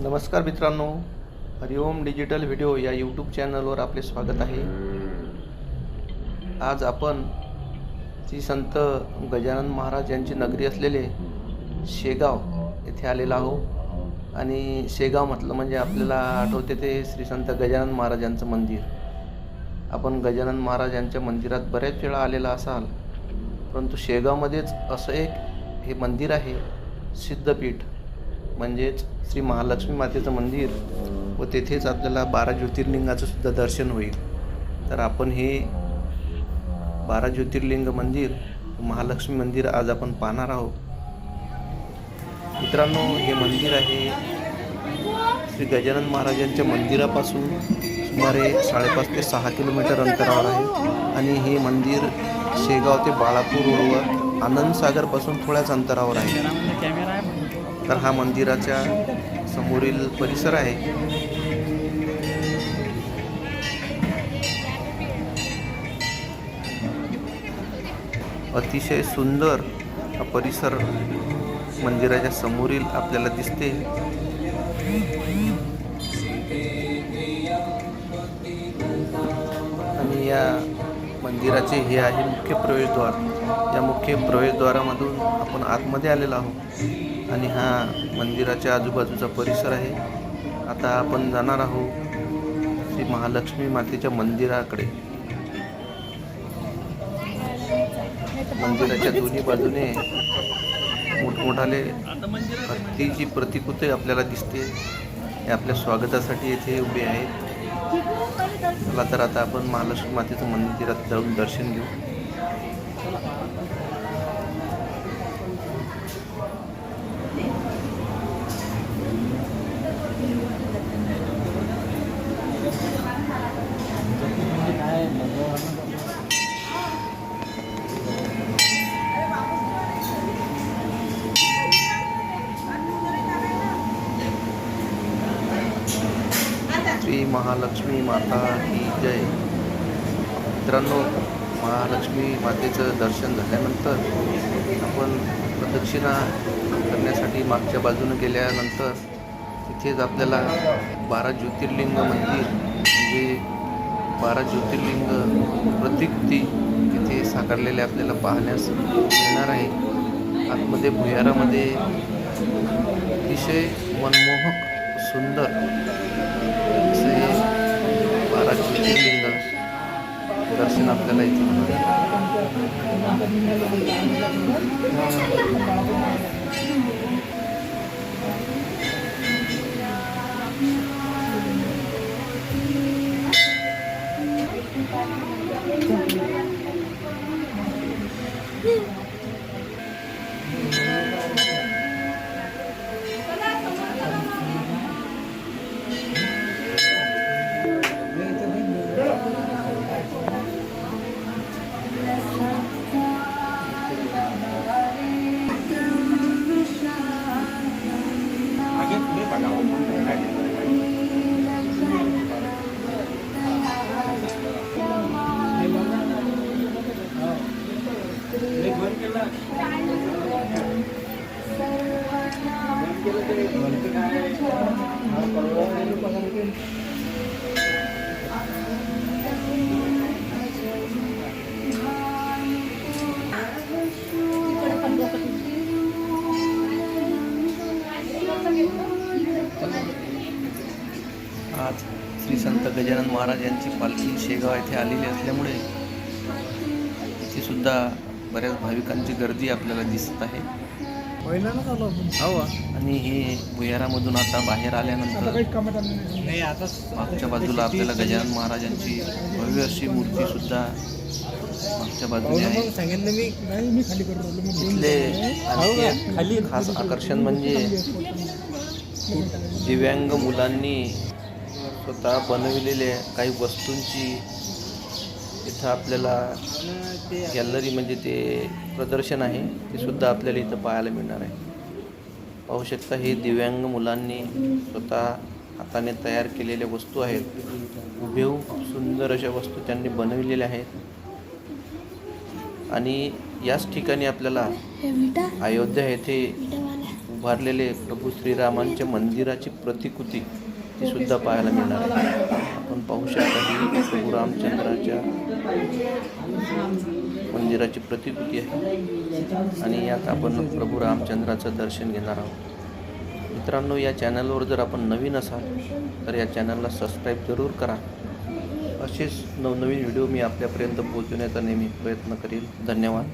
नमस्कार मित्रांनो हरिओम digital video या यूट्यूब चॅनलवर आपले स्वागत आहे. आज आपण श्री संत गजानन महाराज यांची नगरी असलेले शेगाव येथे आलेलो आहो आणि शेगाव म्हटलं म्हणजे आपल्याला आठवते ते श्री संत गजानन महाराजांचं मंदिर. आपण गजानन महाराज यांच्या मंदिरात बऱ्याच वेळा आलेला असाल परंतु शेगावमध्येच असं एक हे मंदिर आहे सिद्धपीठ. म्हणजेच श्री महालक्ष्मी मातेचं मंदिर व तेथेच आपल्याला बारा ज्योतिर्लिंगाचं सुद्धा दर्शन होईल. तर आपण हे बारा ज्योतिर्लिंग मंदिर महालक्ष्मी मंदिर आज आपण पाहणार आहोत. मित्रांनो हे मंदिर आहे श्री गजानन महाराजांच्या मंदिरापासून सुमारे साडेपाच ते सहा किलोमीटर अंतरावर आहे. आणि हे मंदिर शेगाव ते बाळापूर रोडवर आनंदसागरपासून थोड्याच अंतरावर आहे. तर हा मंदिराच्या समोरील परिसर आहे. अतिशय सुंदर हा परिसर मंदिराच्या समोरील आपल्याला दिसते. आणि या मंदिराचे हे आहे मुख्य प्रवेशद्वार. या मुख्य प्रवेशद्वारामधून आपण आतमध्ये आलेलो आहोत. आणि हा मंदिराच्या आजूबाजूचा परिसर आहे. आता आपण जाणार आहोत श्री महालक्ष्मी मातेच्या मंदिराकडे. मंदिराच्या दोन्ही बाजूने मोठमोठाले हत्तीची प्रतिकृती आपल्याला दिसते हे आपल्या स्वागतासाठी येथे उभे आहेत चला तर आता आपण महालक्ष्मी मातेचं मंदिरात जाऊन दर्शन घेऊ. श्री महालक्ष्मी माता की जय. मित्रांनो महालक्ष्मी मातेचं दर्शन झाल्यानंतर आपण प्रदक्षिणा करण्यासाठी मागच्या बाजूनं गेल्यानंतर तिथेच आपल्याला बारा ज्योतिर्लिंग मंदिर म्हणजे बारा ज्योतिर्लिंग प्रतिकृती तिथे साकारलेले आपल्याला पाहण्यास मिळणार आहे. आतमध्ये भुयारामध्ये अतिशय मनमोहक सुंदर. असे बारा ज्योतिर्लिंग दर्शन आपल्याला इथे आज श्री संत गजानन महाराज यांची पालखी शेगाव येथे आलेली असल्यामुळे इथे सुद्धा बऱ्याच भाविकांची गर्दी आपल्याला दिसत आहे. पहिल्यांदाच आलो आपण. हो. आणि हे भुयारामधून आता बाहेर आता आल्यानंतर काही कामात आलं नाही. नाही आता मागच्या बाजूला आपल्याला गजानन महाराजांची भव्य अशी मूर्ती सुद्धा मागच्या बाजूने आहे. सांगितलं मी. नाही मी खाली करून राहिलो. मी दोन इथले खाली आणखी एक खास आकर्षण म्हणजे दिव्यांग मुलांनी स्वतः बनविलेल्या काही वस्तूंची इथं आपल्याला गॅलरी म्हणजे ते प्रदर्शन आहे ते सुद्धा आपल्याला इथं पाहायला मिळणार आहे. पाहू शकता हे दिव्यांग मुलांनी स्वतः हाताने तयार केलेल्या वस्तू आहेत. हुबेहूब सुंदर अशा वस्तू त्यांनी बनविलेल्या आहेत. आणि याच ठिकाणी आपल्याला अयोध्या येथे उभारलेले प्रभू श्रीरामांच्या मंदिराची प्रतिकृती ती सुद्धा पाहायला मिळणार आहे. आपण पाहू शकता ही प्रभू रामचंद्राच्या मंदिराची प्रतिकृती आहे. आणि यात आपण प्रभू रामचंद्राचं दर्शन घेणार आहोत. मित्रांनो या चॅनलवर जर आपण नवीन असाल तर या चॅनलला सबस्क्राईब जरूर करा. असेच नवनवीन व्हिडिओ मी आपल्यापर्यंत पोहोचवण्याचा नेहमी प्रयत्न करेल धन्यवाद.